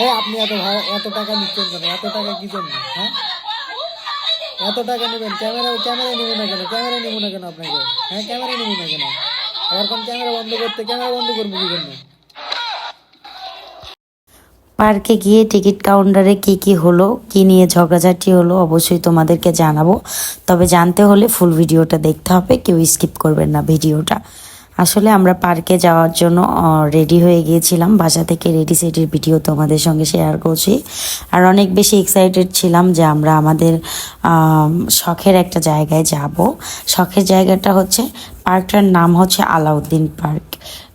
হ্যাঁ আপনি এত ভাড়া এত টাকা নিচ্ছেন কেন? এত টাকা কি জন্য? হ্যাঁ? এত টাকা নেবেন? ক্যামেরা ক্যামেরা নেব না কেন? ক্যামেরা নেব না কেন আপনাকে? হ্যাঁ ক্যামেরা নেব না কেন? কোন ক্যামেরা বন্ধ করতে, ক্যামেরা বন্ধ করব কি জন্য? পার্কে গিয়ে টিকিট কাউন্টারে কি কি হলো, কি নিয়ে ঝগড়াঝাটি হলো, অবশ্যই তোমাদেরকে জানাব। তবে জানতে হলে ফুল ভিডিওটা দেখতে হবে, কেউ স্কিপ করবেন না ভিডিওটা। আসলে আমরা পার্কে যাওয়ার জন্য রেডি হয়ে গিয়েছিলাম। বাসা থেকে রেডি সেটির ভিডিও তোমাদের সঙ্গে শেয়ার করছি। আর অনেক বেশি এক্সাইটেড ছিলাম যে আমরা আমাদের শখের একটা জায়গায় যাব। শখের জায়গাটা হচ্ছে, পার্কটার নাম হচ্ছে আলাউদ্দিন পার্ক।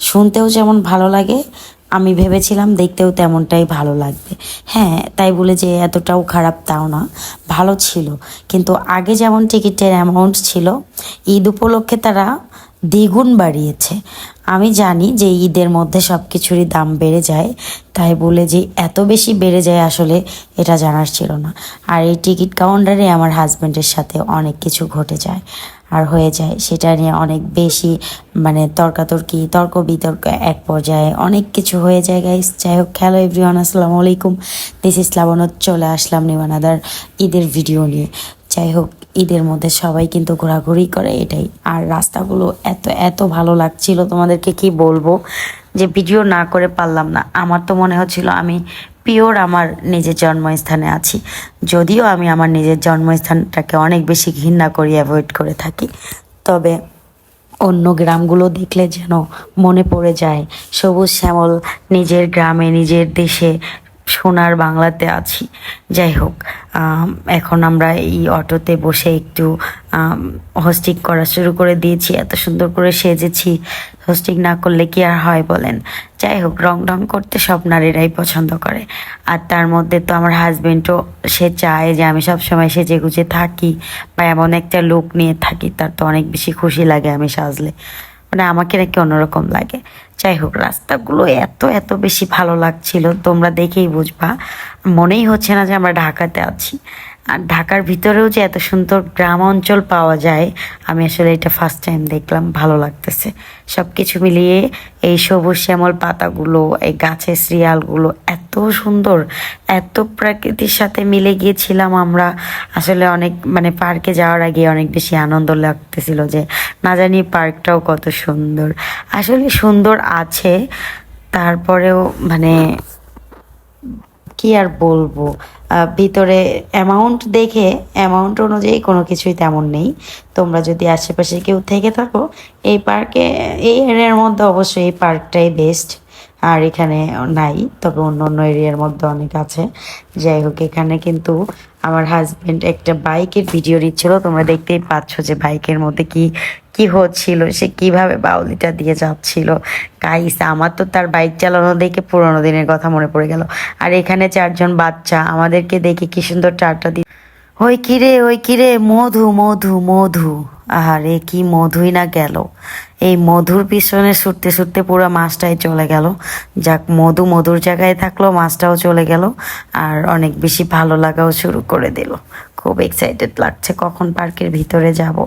শুনতেও যেমন ভালো লাগে, আমি ভেবেছিলাম দেখতেও তেমনটাই ভালো লাগবে। হ্যাঁ তাই বলে যে এতটাও খারাপ তাও না, ভালো ছিল। কিন্তু আগে যেমন টিকিটের অ্যামাউন্ট ছিল, ঈদ উপলক্ষে তারা দ্বিগুণ বাড়িয়েছে। আমি জানি যে ঈদের মধ্যে সব কিছুরই দাম বেড়ে যায়, তাই বলে যে এত বেশি বেড়ে যায় আসলে এটা জানার ছিল না। আর এই টিকিট কাউন্টারে আমার হাজব্যান্ডের সাথে অনেক কিছু ঘটে যায় আর হয়ে যায়। সেটা নিয়ে অনেক বেশি মানে তর্কাতর্কি তর্ক বিতর্ক এক পর্যায়ে অনেক কিছু হয়ে যায় গাইস যাই হোক হ্যালো এভরিওয়ান আসসালামু আলাইকুম। দিস ইস চলে আসলাম নিমানাদার ঈদের ভিডিও নিয়ে। যাই হোক, ঈদের মধ্যে সবাই কিন্তু ঘোরাঘুরি করে এটাই। আর রাস্তাগুলো এত এত ভালো লাগছিল তোমাদেরকে কি বলব, যে ভিডিও না করে পারলাম না। আমার তো মনে হচ্ছিল আমি পিওর আমার নিজের জন্মস্থানে আছি। যদিও আমি আমার নিজের জন্মস্থানটাকে অনেক বেশি ঘৃণা করি অ্যাভয়েড করে থাকি। তবে অন্য গ্রামগুলো দেখলে যেন মনে পড়ে যায়, সবুজ শ্যামল নিজের গ্রামে, নিজের দেশে সোনার বাংলাতে আছি। যাই হোক এখন আমরা এই অটোতে বসে একটু হোস্টিং করা শুরু করে দিয়েছি। এত সুন্দর করে সেজেছি। হোস্টিং না করলে কি আর হয় বলেন? যাই হোক, রং ঢং করতে সব নারীরাই পছন্দ করে। আর তার মধ্যে তো আমার হাজবেন্ডও সে চায় যে আমি সব সময় সেজে গুজে থাকি বা এমন একটা লুক নিয়ে থাকি, তার তো অনেক বেশি খুশি লাগে আমি সাজলে। মানে আমাকে নাকি অন্যরকম লাগে। যাই হোক রাস্তাগুলো এত এত বেশি ভালো লাগছিল, তোমরা দেখেই বুঝবা। মনেই হচ্ছে না যে আমরা ঢাকাতে আছি। আর ঢাকার ভিতরেও যে এত সুন্দর গ্রাম অঞ্চল পাওয়া যায়, আমি আসলে এটা ফার্স্ট টাইম দেখলাম, ভালো লাগতেছে। সব কিছু মিলিয়ে এই সবুজ শ্যামল পাতাগুলো, এই গাছের শ্রিয়ালগুলো এত সুন্দর, এত প্রকৃতির সাথে মিলে গিয়েছিলাম আমরা। আসলে অনেক মানে পার্কে যাওয়ার আগে অনেক বেশি আনন্দ লাগতেছিল যে, না জানি পার্কটাও কত সুন্দর। আসলে সুন্দর আছে, তারপরেও মানে কি আর বলব? ভিতরে অ্যামাউন্ট দেখে অ্যামাউন্ট অনুযায়ী কোনো কিছুই তেমন নেই। তোমরা যদি আশেপাশে কেউ থেকে থাকো, এই পার্কে এই এরিয়ার মধ্যে অবশ্যই এই পার্কটাই বেস্ট আর এখানে নাই, তবে অন্য অন্য এরিয়ার মধ্যে অনেক আছে। যাই হোক, এখানে কিন্তু আমার হাজবেন্ড একটা বাইকের ভিডিও নিচ্ছিল তোমরা দেখতেই পাচ্ছ যে বাইকের মধ্যে কি কি হচ্ছিল, সে কীভাবে বাউলিটা দিয়ে যাচ্ছিল। গাইস আমার তো তার বাইক চালানো দেখে পুরোনো দিনের কথা মনে পড়ে গেল। আর এখানে চারজন বাচ্চা, আমাদেরকে দেখে কি সুন্দর চারটা দি ওই কিরে ওই কিরে, মধু মধু মধু। আরে কি মধুই না গেল। এই মধুর পিছনে ছুটতে ছুটতে পুরো মাছটাই চলে গেল। যাক, মধু মধুর জায়গায় থাকল, মাছটাও চলে গেল আর অনেক বেশি ভালো লাগাও শুরু করে দিল। খুব এক্সাইটেড লাগছে কখন পার্কের ভিতরে যাব।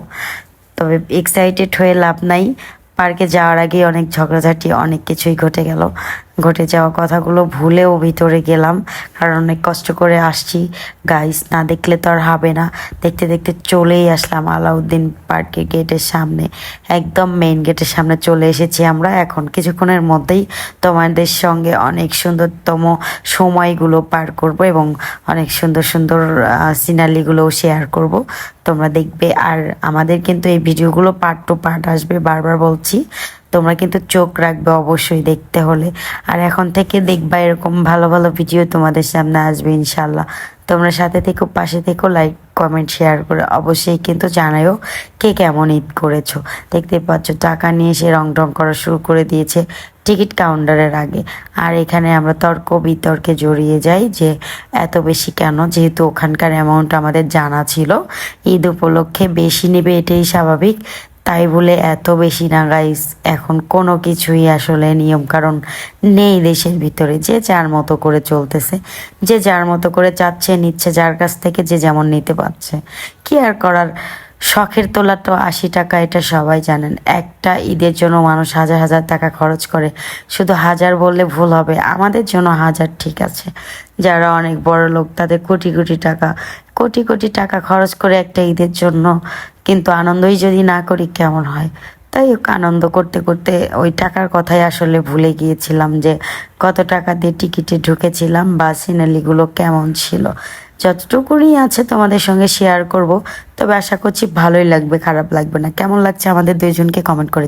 তবে এক্সাইটেড হয়ে লাভ নাই। পার্কে যাওয়ার আগে অনেক ঝগড়াঝাটি, অনেক কিছুই ঘটে গেল। ঘটে যাওয়া কথাগুলো ভুলেও ভিতরে গেলাম, কারণ অনেক কষ্ট করে আসছি। গাইস না দেখলে তো আর হবে না। দেখতে দেখতে চলেই আসলাম আলাউদ্দিন পার্কের গেটের সামনে। একদম মেইন গেটের সামনে চলে এসেছি আমরা এখন। কিছুক্ষণের মধ্যেই তোমাদের সঙ্গে অনেক সুন্দরতম সময়গুলো পার করব এবং অনেক সুন্দর সুন্দর সিনারিগুলোও শেয়ার করব। তোমরা দেখবে আর আমাদের কিন্তু এই ভিডিওগুলো পার্ট টু পার্ট আসবে, বারবার বলছি। তোমরা কিন্তু চোখ রাখবে অবশ্যই দেখতে হলে। আর এখন থেকে দেখবা এরকম ভালো ভালো ভিডিও তোমাদের সামনে আসবে ইনশাল্লাহ তোমরা সাথে থেকো, পাশে থেকো লাইক কমেন্ট শেয়ার করে অবশ্যই কিন্তু জানায়ও কে কেমন ঈদ করেছ। দেখতে পাচ্ছ টাকা নিয়ে সে রং টং করা শুরু করে দিয়েছে টিকিট কাউন্টারের আগে। আর এখানে আমরা তর্ক বিতর্কে জড়িয়ে যাই যে এত বেশি কেন? যেহেতু ওখানকার অ্যামাউন্ট আমাদের জানা ছিল। ঈদ উপলক্ষে বেশি নেবে এটাই স্বাভাবিক। তাই বলে এত বেশি না গাইস এখন কোনো কিছুই আসলে নিয়ম কারণ নেই দেশের ভিতরে। যে যার মতো করে চলতেছে, যে যার মতো করে চাচ্ছে, নিচ্ছে, যার কাছ থেকে যে যেমন নিতে পারছে। কি আর করার? শখের তোলা তো আশি টাকা, এটা সবাই জানেন। একটা ঈদের জন্য মানুষ হাজার হাজার টাকা খরচ করে। শুধু হাজার বললে ভুল হবে। আমাদের জন্য হাজার ঠিক আছে। যারা অনেক বড় লোক তাদের কোটি কোটি টাকা কোটি কোটি টাকা খরচ করে একটা ঈদের জন্য। কিন্তু আনন্দই যদি না করি কেমন হয়? তাই আনন্দ করতে করতে ওই টাকার কথাই আসলে ভুলে গিয়েছিলাম যে কত টাকা দিয়ে টিকিটে ঢুকেছিলাম বা সিনারিগুলো কেমন ছিল। যতটুকুনি আছে তোমাদের সঙ্গে শেয়ার করব। তবে আশা করছি ভালোই লাগবে, খারাপ লাগবে না। কেমন লাগছে আমাদের দুইজনকে কমেন্ট করে